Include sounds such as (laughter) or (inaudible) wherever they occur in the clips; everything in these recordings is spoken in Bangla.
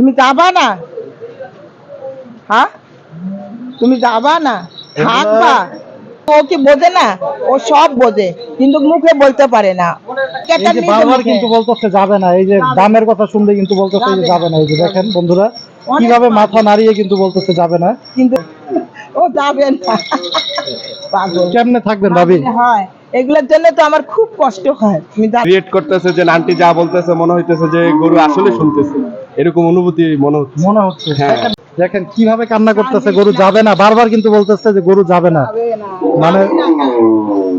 তুমি যাবা না? হ্যাঁ? তুমি যাবা না? থাকবা? ও কি বোঝে না? ও সব বোঝে কিন্তু মুখে বলতে পারে না। বারবার কিন্তু বলতেছে যাবে না এই যে দামের কথা শুনলে কিন্তু বলতেছে যে যাবে। না এই যে দেখেন বন্ধুরা কীভাবে মাথা নাড়িয়ে কিন্তু বলতেছে যাবে না। কিন্তু ও যাবে না। কেমনে থাকবেন ভাবি? হয় এগুলোর জন্য তো আমার খুব কষ্ট হয়। ক্রিয়েট করতেছে যে আন্টি যা বলতেছে মনে হইতেছে যে গরু আসলে শুনতেছে। এরকম অনুভূতি মনে হচ্ছে। মনে হচ্ছে। হ্যাঁ। দেখেন- কীভাবে কান্না করতেছে গরু যাবে না। বারবার কিন্তু বলতেছে যে গরু যাবে না। মানে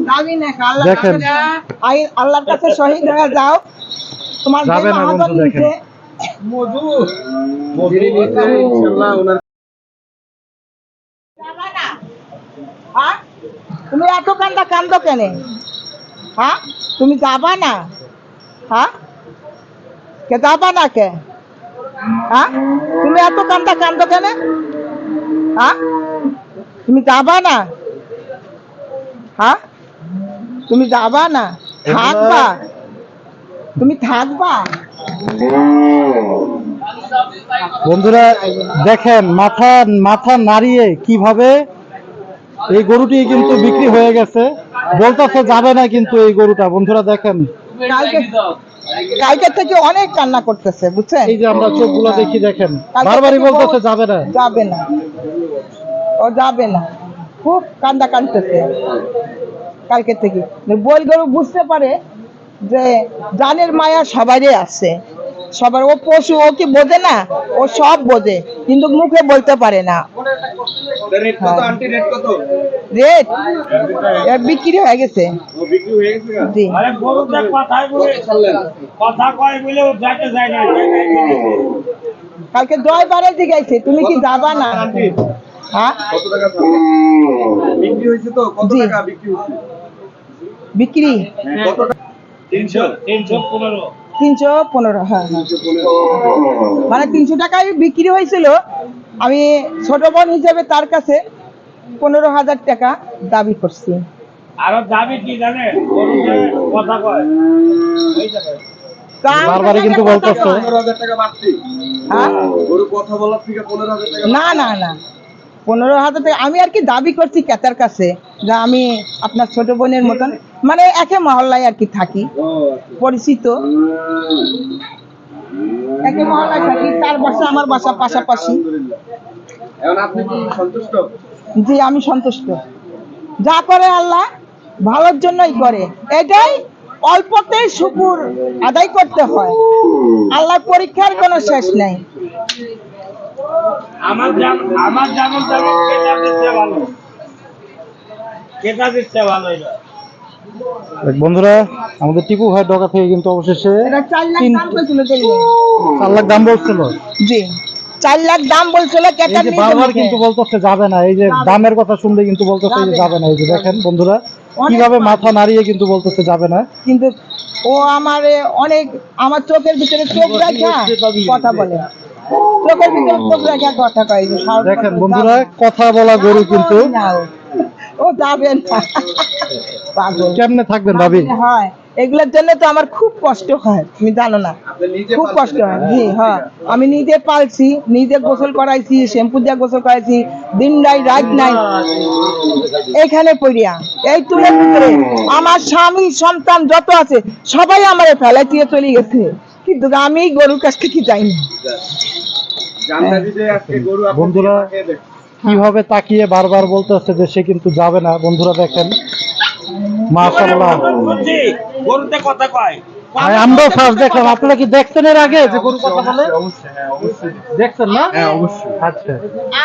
যাবি না, আল্লাহর দেখেন। আই- আল্লাহর কাছে শহীদ হয়ে যাও। তোমার যাবে না বন্ধু, দেখেন। নিচে, ইনশাআল্লাহ ওনার যাবা না? হ্যাঁ? তুমি এত কান্দা কান্দো কেন? হ্যাঁ তুমি যাবা না? হ্যাঁ কে যাবা না কে? হ্যাঁ? তুমি এত কান্দা কান্দো কেন? হ্যাঁ? তুমি যাবা না? হ্যাঁ? তুমি যাবা না? থাকবা? তুমি থাকবা? বন্ধুরা, দেখেন, মাথা মাথা নাড়িয়ে কীভাবে এই গরুটি কিন্তু বিক্রি হয়ে গেছে। বলতেছে যাবে না কিন্তু এই গরুটা। বন্ধুরা, দেখেন। কালকে কালকে থেকে অনেক কান্না করতেছে বুঝছেন? এই যে আমরা চোখগুলো দেখি দেখেন। বারবারই বলতেছে যাবে না। যাবে না। ও যাবে না। খুব কান্দা কান্দতেছে। কালকে থেকে। বই গরু বুঝতে পারে যে জানের মায়া সবারই আছে। সবার ও পশু ও কি বোঝে না? ও সব বোঝে কিন্তু মুখে বলতে পারে না। রেট বিক্রি হয়ে গেছে। ও বিক্রি হয়ে গেছে গা? জি। আরে গরুটা কথাই বলে ছাড়লেন কথা কয় বলে ও যাইতে যায় না কালকে জয় বারে জিগাইছে তুমি কি যাবা না? হ্যাঁ? কত টাকা ছাড়লেন বিক্রি হয়েছে তো কত জি। টাকা বিক্রি হয়েছে? বিক্রি? কত টাকা? তিনশো তিনশো পনেরো। তিনশো পনেরো হ্যাঁ। হ্যাঁ মানে তিনশো টাকায় বিক্রি হয়েছিল। আমি ছোট বোন হিসেবে তার কাছে পনেরো হাজার টাকা দাবি করছি। আরও কি জানে? কথা কয়। বারবারই কিন্তু বলতেছে। হ্যাঁ? না না না। পনেরো হাজার টাকা আমি আর কি দাবি করছি ক্যাতার কাছে যে আমি আপনার ছোট বোনের মতন মানে একে মহল্লায় আর কি থাকি। পরিচিত। একে মহল্লায় থাকি তার বাসা আমার বাসা পাশাপাশি। এখন আপনি কি সন্তুষ্ট? জি আমি সন্তুষ্ট। যা করে আল্লাহ ভালোর জন্যই করে। এটাই অল্পতেই শুকুর আদায় করতে হয়। আল্লাহ পরীক্ষার কোনো শেষ নেই। আমার আমার যেমন তেমন ভালো। কেতা দিচ্ছে ভালো এটা। বন্ধুরা আমাদের টিপু ভাই ডকা থেকে কিন্তু অবশেষে চার লাখ দাম বলছিল। জি। চার লাখ দাম বলছিল বারবার কিন্তু বলতেছে যাবে না এই যে দামের কথা শুনলে কিন্তু বলতেছে যে যাবে। না এই যে দেখেন বন্ধুরা কীভাবে মাথা নাড়িয়ে কিন্তু বলতেছে যাবে না। কিন্তু ও আমার অনেক আমার চোখের ভিতরে চোখ রাখা কথা বলে। চোখের ভিতরে চোখ রাখা কথা কয় দেখেন বন্ধুরা কথা বলা গরু কিন্তু ও। ও যাবে না। পাগল কেমনে থাকবেন ভাবি হয়। এগুলোর জন্য তো আমার খুব কষ্ট হয় তুমি জানো না। খুব কষ্ট হয় জি হ্যাঁ। আমি নিজে পালছি নিজে গোসল করাইছি শ্যাম্পু দিয়ে গোসল করাইছি দিন নাই রাত নাই। এখানে পড়িয়া এই তুলের ভিতরে আমার স্বামী সন্তান যত আছে সবাই আমার ফেলাই দিয়ে চলে গেছে। কিন্তু আমি গরুর কাছ থেকে যাই না। বন্ধুরা। কীভাবে তাকিয়ে বারবার বলতেছে যে সে কিন্তু যাবে না? বন্ধুরা দেখেন মাশাআল্লাহ। গরুতে কথা কয়। আমরাও ফার্স্ট দেখলাম। আপনারা কি দেখছেন এর আগে যে গরু কথা বলে? অবশ্যই হ্যাঁ দেখছেন না? হ্যাঁ অবশ্যই। আচ্ছা।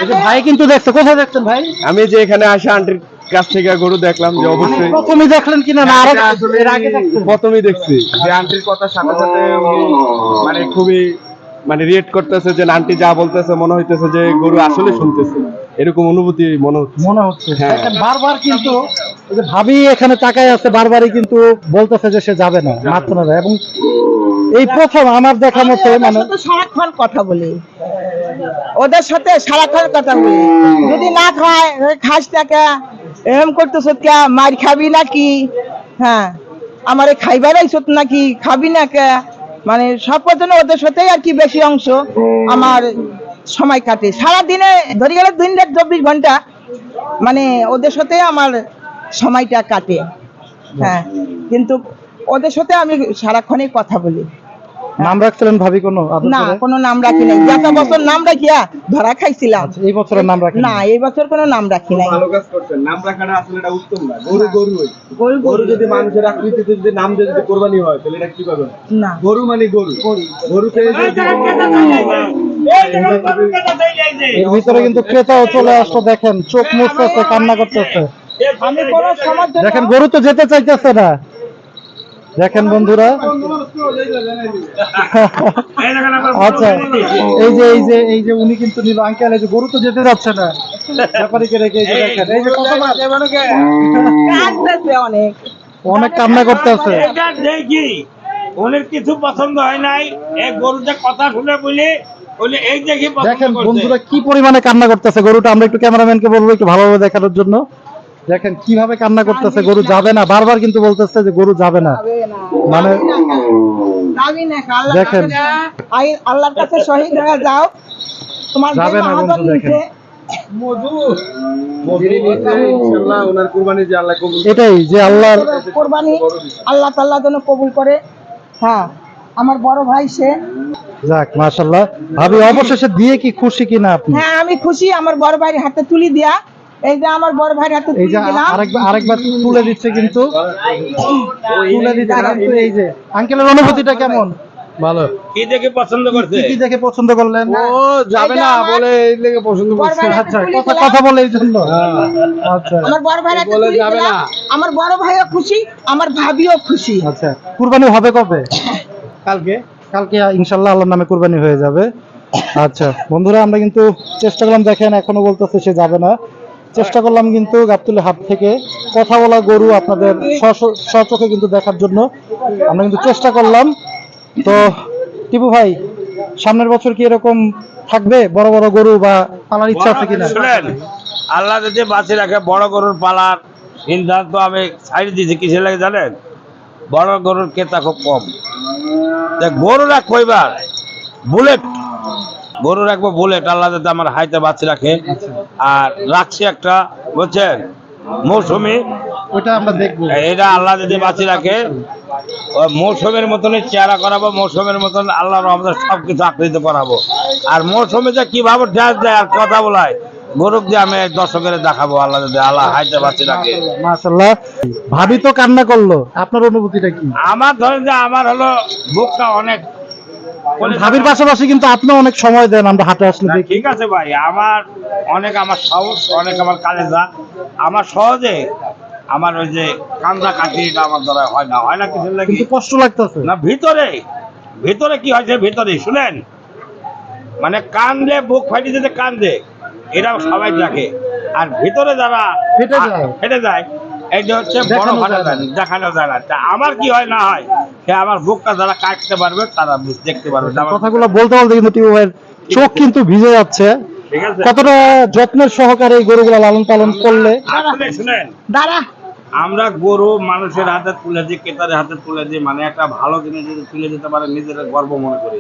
এই যে ভাই কিন্তু দেখছে কোথায় দেখছেন ভাই? আমি যে এখানে আসে আন্টির কাছ থেকে গরু দেখলাম যে অবশ্যই। প্রথমে দেখলেন কিনা না? আরও এর আগে দেখছেন? প্রথমেই দেখছি যে আন্টির কথার সাথে সাথে মানে খুবই মানে রিয়েক্ট করতেছে যে আন্টি যা বলতেছে মনে হইতেছে যে গরু আসলে শুনতেছে। এরকম অনুভূতি মনে হচ্ছে। মনে হচ্ছে। হ্যাঁ। বারবার কিন্তু ভাবি এখানে তাকায় আছে বারবারই কিন্তু বলতেছে যে সে যাবে না মাত্র না। এবং এই প্রথম আমার দেখা মতে মানে সারাক্ষণ কথা বলি। ওদের সাথে সারাক্ষণ কথা বলি। যদি না খায় খাস টাকা এরম করতেছ কে? মার খাবি নাকি? হ্যাঁ। আমারে খাইবার আইসত নাকি? খাবি না কে? মানে সব জন্য ওদের সাথেই আর কি বেশি অংশ। আমার সময় কাটে। সারা দিনে ধরে গেলে দিন রাত চব্বিশ ঘণ্টা মানে ওদের সাথে আমার সময়টা কাটে। হ্যাঁ কিন্তু ওদের সাথে আমি সারাক্ষণই কথা বলি। নাম রাখছিলেন ভাবি কোনো না কোনো নাম রাখি নাই। গত বছর নাম রাখিয়া ধরা খাইছিলাম। আচ্ছা, এই বছরের নাম রাখেন না এই বছর কোনো নাম রাখি নাই। ভালো কাজ করছেন। নাম রাখাটা আসলে এটা উত্তম না। গরু গরুই গরু গরু। যদি মানুষের আকৃতিতে যদি নাম দিয়ে যদি কোরবানি হয় তাহলে এটা কি পাবেন না। গরু মানে গরু। গরুতে যে। এর ভিতরে কিন্তু ক্রেতাও চলে আসলো দেখেন চোখ মুছতেছে কান্না করতেছে। দেখেন গরু তো যেতে চাইতেছে না। দেখেন বন্ধুরা। আচ্ছা এই যে এই যে এই যে উনি কিন্তু নিল আঙ্কেল এই যে গরু তো যেতে যাচ্ছে না। ব্যাপারীকে রেখে এই যে দেখেন এই যে অনেক অনেক কান্না এটা দেখি ওনের কিছু পছন্দ হয় নাই। এই গরুটা কথা শুনে বলে দেখেন বন্ধুরা কি পরিমাণে কান্না করতেছে গরুটা? আমরা একটু ক্যামেরাম্যানকে বলব একটু ভালোভাবে দেখানোর জন্য। দেখেন কীভাবে কান্না করতেছে গরু যাবে না? বারবার কিন্তু বলতেছে যে গরু যাবে না। মানে যাবি দেখেন। আল্লাহর কাছে শহীদ হয়ে যাও। তোমার যে যাবে না বন্ধু, দেখেন। নিচে যিনি নিচ্ছেন, ইনশাআল্লাহ ওনার কুরবানি যে আল্লাহ কবুল করবে। এটাই যে আল্লাহর কোরবানি আল্লাহ তাল্লাহ যেন কবুল করে। হ্যাঁ। আমার বড় ভাই সে। যাক মাশাল্লাহ ভাবি অবশেষে দিয়ে কি খুশি কিনা আপনি? হ্যাঁ আমি খুশি আমার বড় ভাইয়ের হাতে তুলি দিয়া। এই যে আমার বড় ভাইয়ের হাতে তুলি দিলাম। আরেকবার আরেকবার তুলে দিচ্ছে কিন্তু। তুলে দিচ্ছে এই যে। আঙ্কেলের অনুভূতিটা কেমন? ভালো। কি দেখে পছন্দ করছে? কি দেখে পছন্দ করলেন? ও যাবে না বলে এই লেগে পছন্দ করছে। আচ্ছা কথা কথা বলে এই জন্য। আচ্ছা। আমার বড় হাতে বলে যাবে না। আমার বড় ভাইও খুশি আমার ভাবিও খুশি। আচ্ছা কুরবানি হবে কবে? কালকে কালকে ইনশাল্লাহ আল্লাহর নামে কুরবানি হয়ে যাবে। আচ্ছা বন্ধুরা, আমরা কিন্তু চেষ্টা করলাম, দেখেন এখনও বলতেছে সে যাবে না। চেষ্টা করলাম কিন্তু গাবতুলের হাট থেকে কথা বলা গরু আপনাদের স্বচক্ষে কিন্তু দেখার জন্য। আমরা কিন্তু চেষ্টা করলাম। তো, টিপু ভাই, সামনের বছর কি এরকম থাকবে বড় বড় গরু বা পালার ইচ্ছা আছে কিনা? আল্লাহ যদি বাঁচিয়ে রাখে, বড় গরুর পালার সিদ্ধান্ত আমি ছাড়ি দিয়েছি, কিসের লাগে জানেন? বড় গরুর ক্রেতা খুব কম। দেখ গরু রাখ কইবার বুলেট গরু রাখব বুলেট আল্লাহ যাতে আমার হাইতে বাঁচে রাখে। আর রাখছি একটা বুঝছেন? মৌসুমি। ওটা আমরা দেখব। এটা আল্লাহ যদি বাঁচি রাখে। মৌসুমের মতনই চেহারা করাবো মৌসুমের মতন আল্লাহ রহমদের সব কিছু আকৃত করাবো। আর মৌসুমে যে কীভাবে ড্যাস দেয় আর কথা বলায় গরুক দিয়ে আমি দর্শকের দেখাবো আল্লাহ যদি আল্লাহ হাইতে রাখে মাশাল্লাহ ভাবি তো কান্না করল আপনার অনুভূতিটা কি? আমার ধরেন যে আমার হলো বুকটা অনেক ভাবির পাশাপাশি কিন্তু অনেক সময় দেন আমরা হাটে আসলে ঠিক আছে ভাই আমার অনেক আমার সাহস অনেক আমার কালেজা। আমার সহজে আমার ওই যে কান্দা কাটিটা আমার দ্বারা হয় না হয় না কিছু লাগে। কষ্ট লাগতেছে। না ভিতরে ভিতরে কি হয়েছে ভিতরে শুনেন? মানে কান্দে বুক ফাটি যেতে কান্দে এটাও সবাই দেখে আর ভিতরে যারা ফেটে যায়। ফেটে যায় এইটা হচ্ছে বড় দেখানো ফাটা যায় দেখানো যায় না। তা আমার কি হয় না হয় সে আমার বুকটা যারা কাটতে পারবে তারা দেখতে পারবে। আমার- কথাগুলো বলতে বলতে কিন্তু টিপু ভাইয়ের চোখ কিন্তু ভিজে যাচ্ছে। কতটা যত্নের সহকারে এই গরুগুলো লালন পালন করলে? শুনেন দাঁড়া। আমরা গরু মানুষের হাতে তুলে দিই ক্রেতাদের হাতে তুলে দিই মানে একটা ভালো জিনিস যদি তুলে দিতে পারে নিজের গর্ব মনে করি।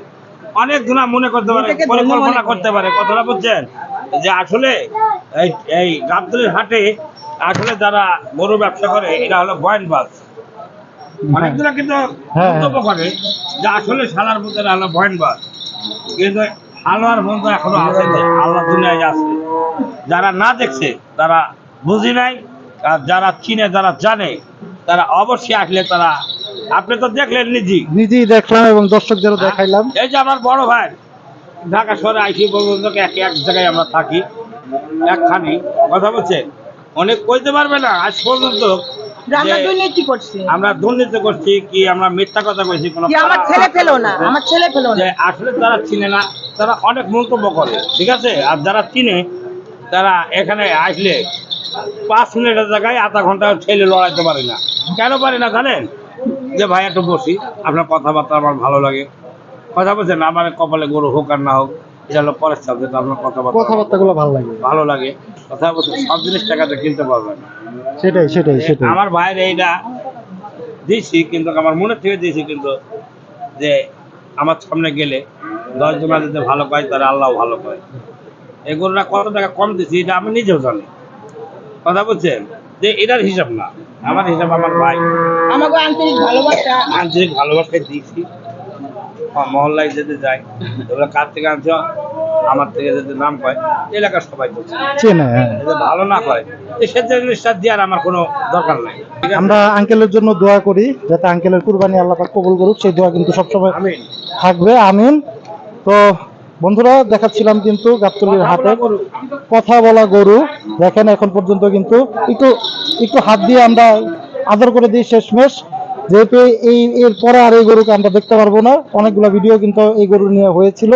অনেক গুণা মনে করতে পারে পরিকল্পনা করতে পারে কথাটা বুঝছেন? যে আসলে এই এই গাবতলির হাটে আসলে যারা গরু ব্যবসা করে এটা হলো বয়েন বাস অনেকগুলো কিন্তু হ্যাঁ। মন্তব্য করে যে আসলে সালার মধ্যে হলো বয়েন বাস কিন্তু হালুয়ার বন্ধু এখনও আছে আল্লাহ দুনিয়ায় আছে। যারা না দেখছে তারা বুঝি নাই। আর যারা চিনে যারা জানে তারা অবশ্যই আসলে তারা আপনি তো দেখলেন নিজেই। নিজেই দেখলাম এবং দর্শকদেরও দেখাইলাম। এই যে আমার বড় ভাই ঢাকা শহরে আইসি পর্যন্ত এক এক জায়গায় আমরা থাকি একখানি। কথা বলছেন অনেক কইতে পারবে না আজ পর্যন্ত আমরা দুর্নীতি করছি। আমরা দুর্নীতি করছি কি আমরা মিথ্যা কথা কইছি কোনো আমার ছেলে ফেলো না? আমার ছেলে ফেলো না। আসলে যারা চিনে না তারা অনেক মন্তব্য করে ঠিক আছে? আর যারা চিনে তারা এখানে আসলে পাঁচ মিনিটের জায়গায় আধা ঘণ্টা ঠেলে লড়াইতে পারে না। কেন পারে না জানেন? যে ভাই একটু বসি। আপনার কথাবার্তা আমার ভালো লাগে। কথা বলছেন আমার কপালে গরু হোক আর না হোক এটা হলো পরের সাবজেক্ট আপনার কথাবার্তা। কথাবার্তা গুলো ভালো লাগে। ভালো লাগে। কথা বলছেন সব জিনিস টাকাতে কিনতে পারবেন। না সেটাই সেটাই সেটাই। আমার ভাইয়ের এইটা দিয়েছি কিন্তু আমার মনে থেকে দিয়েছি কিন্তু যে আমার সামনে গেলে দশ জনের যদি ভালো কয় তাহলে আল্লাহ ভালো কয়। এই গরুটা কত টাকা কম দিচ্ছি এটা আমি নিজেও জানি। কথা বলছেন যে এটার হিসাব না। আমার হিসাব আমার ভাই। আমাকে আন্তরিক ভালোবাসা। আন্তরিক ভালোবাসায় দিয়েছি। আমার মহল্লায় যেতে যাই এগুলো কার থেকে আনছো? আমার থেকে যদি নাম কয়? এলাকার সবাই বলছে। চেনে হ্যাঁ। যদি ভালো না করে সে জিনিসটা দেওয়ার আমার কোনো দরকার নাই। আমরা আঙ্কেলের জন্য দোয়া করি যাতে আঙ্কেলের কুরবানি আল্লাহ পাক কবুল করুক সেই দোয়া কিন্তু সবসময় আমিন। থাকবে আমিন। তো বন্ধুরা দেখাচ্ছিলাম কিন্তু গাবতলির হাটে। কথা বলা গরু। দেখেন এখন পর্যন্ত কিন্তু একটু একটু হাত দিয়ে আমরা আদর করে দিই শেষমেশ। যেহেতু এই এর পরে আর এই গরুকে আমরা দেখতে পারব না। অনেকগুলো ভিডিও কিন্তু এই গরু নিয়ে হয়েছিল।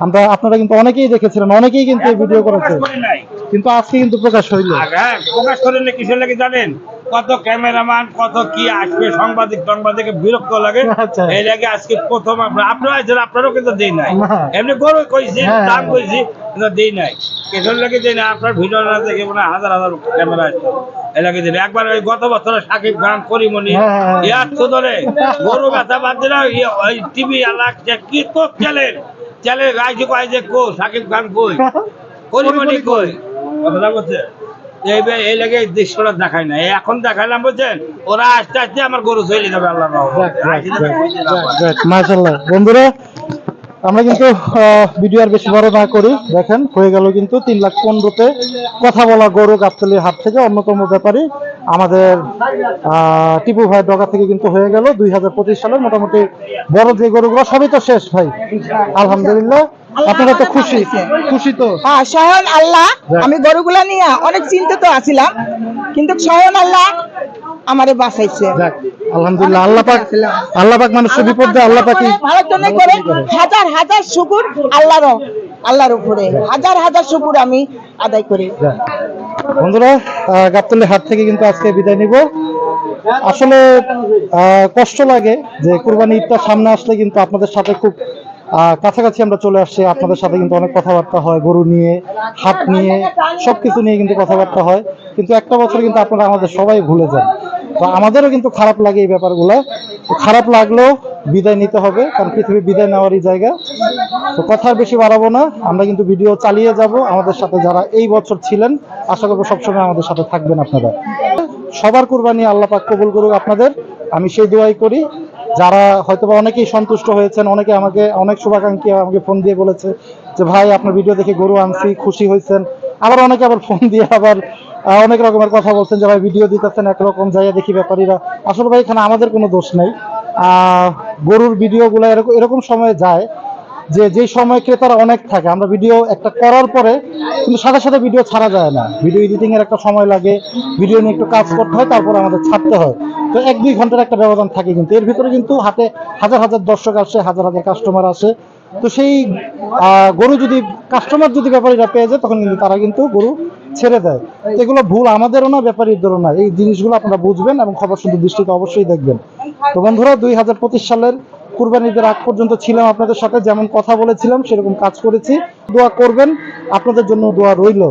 আমরা আপনারা কিন্তু অনেকেই দেখেছিলেন অনেকেই কিন্তু ভিডিও করেছে। কিন্তু আজকে কিন্তু প্রকাশ হইল হ্যাঁ, প্রকাশ করেন কিসের লাগে জানেন কত ক্যামেরাম্যান কত কি আসবে সাংবাদিক সাংবাদিক বিরক্ত লাগে (laughs) আচ্ছা। এই লাগে আজকে প্রথম আপনার আপনারা আছেন আপনারও কিন্তু দেই নাই। এমনি গরু কইছি হ্যাঁ। দাম কইছি কিন্তু দেই নাই কিসের লাগে দেই না আপনার ভিডিও না দেখে মনে হাজার হাজার ক্যামেরা এই লাগে দিন একবার ওই গত বছরে সাকিব খান করিমনি। ইয়ার তো ধরে গরু ব্যথা বাদ দিল ওই টিভি আলাক কি তো চ্যালেঞ্জ আইছে কয় যে কো সাকিব খান কই? কলিমণি কই? কথা বলছে? এই বে- এই লাগে দৃশ্যটা দেখায় না এখন দেখাইলাম বলছেন ওরা আস্তে আস্তে আমার গরু চলে যাবে আল্লাহ বন্ধুরা আমরা কিন্তু ভিডিও আর বেশি বড় না করি। দেখেন, হয়ে গেল কিন্তু তিন লাখ পনেরোতে কথা বলা গরু গাবতলির হাট থেকে অন্যতম ব্যাপারী। আমাদের টিপু ভাই ডগা থেকে কিন্তু হয়ে গেল। দুই হাজার পঁচিশ সালের মোটামুটি বড় যে গরুগুলো, সবই তো শেষ ভাই। আলহামদুলিল্লাহ। আপনারা তো খুশি খুশি তো। হ্যাঁ স্বয়ং আল্লাহ আমি গরুগুলা নিয়ে অনেক চিন্তিত আছিলাম কিন্তু স্বয়ং আল্লাহ আমারে বাঁচাইছে। আলহামদুলিল্লাহ আল্লাহ পাক আল্লাহ পাক মানুষের বিপদে আল্লাহ পাকই ভালোর জন্য করে হাজার হাজার শুকুর আল্লাহর আল্লাহর উপরে। হাজার হাজার শুকুর আমি আদায় করি। বন্ধুরা আহ, হাট থেকে কিন্তু আজকে বিদায় নিব। আসলে আহ, কষ্ট লাগে যে কুরবানি ঈদটা সামনে আসলে কিন্তু আপনাদের সাথে খুব কাছাকাছি আমরা চলে আসছি। আপনাদের সাথে কিন্তু অনেক কথাবার্তা হয়, গরু নিয়ে, হাট নিয়ে, সবকিছু নিয়ে কিন্তু কথাবার্তা হয়। কিন্তু একটা বছর কিন্তু আপনারা আমাদের সবাই ভুলে যান। তো আমাদেরও কিন্তু খারাপ লাগে এই ব্যাপারগুলো। খারাপ লাগলেও বিদায় নিতে হবে, কারণ পৃথিবী বিদায় নেওয়ারই জায়গা। তো কথা বেশি বাড়াবো না। আমরা কিন্তু ভিডিও চালিয়ে যাব। আমাদের সাথে যারা এই বছর ছিলেন, আশা করব সবসময় আমাদের সাথে থাকবেন আপনারা। সবার কুরবানি আল্লাহ পাক কবুল করুক আপনাদের। আমি সেই দোয়াই করি। যারা হয়তোবা অনেকেই সন্তুষ্ট হয়েছেন, অনেকে আমাকে, অনেক শুভাকাঙ্ক্ষী আমাকে ফোন দিয়ে বলেছে যে, ভাই, আপনার ভিডিও দেখে গরু আনছি, খুশি হয়েছেন। আবার অনেকে আবার ফোন দিয়ে আবার অনেক রকমের কথা বলছেন যে, ভাই, ভিডিও দিতেছেন একরকম জায়গা দেখি ব্যাপারীরা। আসলে ভাই, এখানে আমাদের কোনো দোষ নেই। গরুর ভিডিওগুলো এরকম এরকম সময়ে যায় যে যে সময় ক্রেতারা অনেক থাকে, আমরা ভিডিও একটা করার পরে কিন্তু সাথে সাথে ভিডিও ছাড়া যায় না। ভিডিও এডিটিং এর একটা সময় লাগে ভিডিও নিয়ে একটু কাজ করতে হয়, তারপর আমাদের ছাড়তে হয়। তো এক দুই ঘণ্টার একটা ব্যবধান থাকে কিন্তু। এর ভিতরে কিন্তু হাতে হাজার হাজার দর্শক আসে, হাজার হাজার কাস্টমার আসে। তো সেই গরু যদি কাস্টমার যদি ব্যাপারীরা পেয়ে যায়, তখন কিন্তু তারা কিন্তু গরু ছেড়ে দেয়। এগুলো ভুল আমাদেরও না ব্যাপারীদেরও না। এই জিনিসগুলো আপনারা বুঝবেন এবং খবর শুধু দৃষ্টিতে অবশ্যই দেখবেন। তো বন্ধুরা, দুই পঁচিশ পঁচিশ ঈদের আগ পর্যন্ত ছিলাম আপনাদের সাথে, যেমন কথা বলেছিলাম, সেরকম কাজ করেছি। দোয়া করবেন, আপনাদের জন্য দোয়া রইল।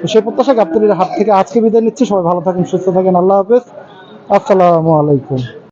সে সেই প্রত্যাশা গাবতলির হাত থেকে আজকে বিদায় নিচ্ছি। সবাই ভালো থাকেন, সুস্থ থাকেন। আল্লাহ হাফেজ। আসসালামু আলাইকুম।